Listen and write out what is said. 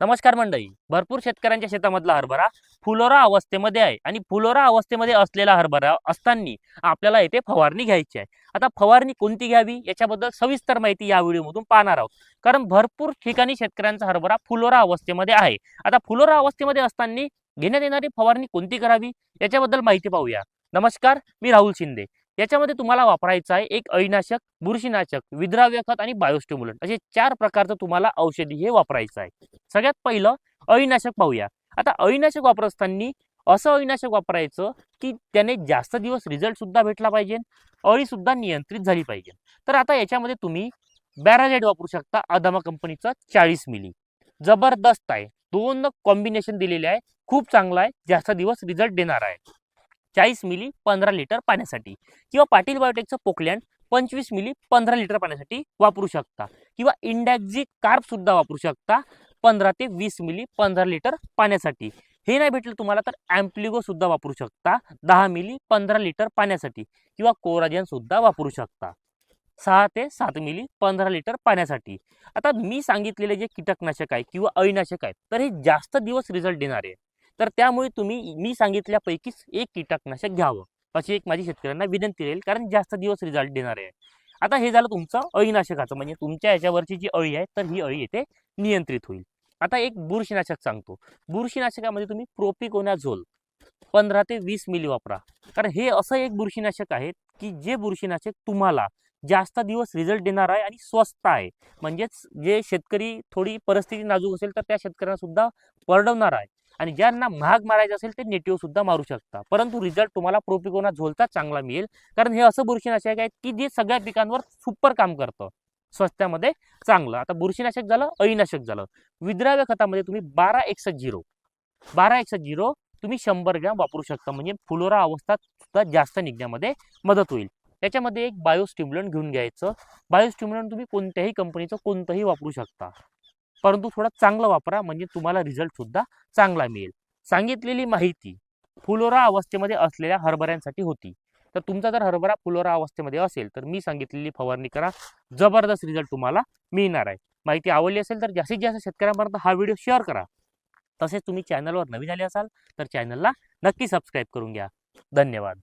नमस्कार मंडळी. भरपूर शेतकऱ्यांच्या शेतामधला हरभरा फुलोरा अवस्थेमध्ये आहे आणि फुलोरा अवस्थेमध्ये असलेला हरभरा असताना आपल्याला येथे फवारणी घ्यायची आहे. आता फवारणी कोणती घ्यावी याच्याबद्दल सविस्तर माहिती या व्हिडिओमधून पाहणार आहोत. कारण भरपूर ठिकाणी शेतकऱ्यांचा हरभरा फुलोरा अवस्थेमध्ये आहे. आता फुलोरा अवस्थेमध्ये असताना घेण्यात येणारी फवारणी कोणती करावी याच्याबद्दल माहिती पाहूया. नमस्कार मी राहुल शिंदे. याच्यामध्ये तुम्हाला वापरायचं आहे एक अळीनाशक बुरशीनाशक विद्राव्य खत आणि बायोस्टिम्युलंट असे चार प्रकारचं तुम्हाला औषधी हे वापरायचं आहे. सगळ्यात पहिलं अळीनाशक पाहूया. आता अळीनाशक वापरत असताना असं अळीनाशक वापरायचं की त्याने जास्त दिवस रिझल्ट सुद्धा भेटला पाहिजे अळी सुद्धा नियंत्रित झाली पाहिजे. तर आता याच्यामध्ये तुम्ही बॅराझाईड वापरू शकता अदामा कंपनीचं चाळीस मिली जबरदस्त आहे. दोन कॉम्बिनेशन दिलेले आहे. खूप चांगला आहे. जास्त दिवस रिझल्ट देणार आहे. चाळीस मिली पंधरा लिटर पाण्यासाठी. किंवा पाटील बायोटेकचं पोकलँड पंचवीस मिली पंधरा लिटर पाण्यासाठी वापरू शकता. किंवा इंडॅक्झी कार्प सुद्धा वापरू शकता. पंधरा ते वीस मिली पंधरा लिटर पाण्यासाठी. हे नाही भेटलं तुम्हाला तर ॲम्प्लिगो सुद्धा वापरू शकता. दहा मिली पंधरा लिटर पाण्यासाठी किंवा कोराजन सुद्धा वापरू शकता. सहा ते सात मिली पंधरा लिटर पाण्यासाठी. आता मी सांगितलेले जे कीटकनाशक आहे किंवा अळीनाशक आहे तर हे जास्त दिवस रिझल्ट देणार आहे. तर त्यामुळे तुम्ही मी सांगितल्यापैकीच एक कीटकनाशक घ्यावं. अशी एक माझी शेतकऱ्यांना विनंती राहील कारण जास्त दिवस रिझल्ट देणार आहे. आता हे झालं तुमचं अळीनाशकाचं. म्हणजे तुमच्या याच्यावरची जी अळी आहे तर ही अळी येथे नियंत्रित होईल. आता एक बुरशीनाशक सांगतो. बुरशीनाशकामध्ये तुम्ही प्रोपिकोनाझोल पंधरा ते वीस मिली वापरा. कारण हे असं एक बुरशीनाशक आहे की जे बुरशीनाशक तुम्हाला जास्त दिवस रिझल्ट देणार आहे आणि स्वस्त आहे. म्हणजेच जे शेतकरी थोडी परिस्थिती नाजूक असेल तर त्या शेतकऱ्यांना सुद्धा परडवणार आहे. आणि ज्यांना महाग मारायचं असेल ते नेटिव्ह सुद्धा मारू शकता. परंतु रिझल्ट तुम्हाला प्रोपिकोना झोलचा चांगला मिळेल. कारण हे असं बुरशीनाशक आहे की जे सगळ्या पिकांवर सुपर काम करतं. स्वस्त्यामध्ये चांगलं. आता बुरशीनाशक झालं अळीनाशक झालं. विद्राव्य खतामध्ये तुम्ही बारा एकसष्ट झिरो. बारा एकसष्ट झिरो तुम्ही शंभर ग्रॅम वापरू शकता. म्हणजे फुलोरा अवस्था सुद्धा जास्त निघण्यामध्ये मदत होईल. त्याच्यामध्ये एक बायोस्टिम्युलंट घेऊन घ्यायचं. बायोस्टिम्युलंट तुम्ही कोणत्याही कंपनीचं कोणतंही वापरू शकता. परंतु थोडा चांगलं वापरा म्हणजे तुम्हाला रिझल्ट सुद्धा चांगला मिळेल. सांगितलेली माहिती फुलोरा अवस्थेमध्ये असलेल्या हरभऱ्यांसाठी होती. तर तुमचा जर हरभरा फुलोरा अवस्थेमध्ये असेल तर मी सांगितलेली फवारणी करा. जबरदस्त रिझल्ट तुम्हाला मिळणार आहे. माहिती आवडली असेल तर जास्तीत जास्त शेतकऱ्यांपर्यंत हा व्हिडिओ शेअर करा. तसेच तुम्ही चॅनलवर नवीन आले असाल तर चॅनलला नक्की सबस्क्राईब करून घ्या. धन्यवाद.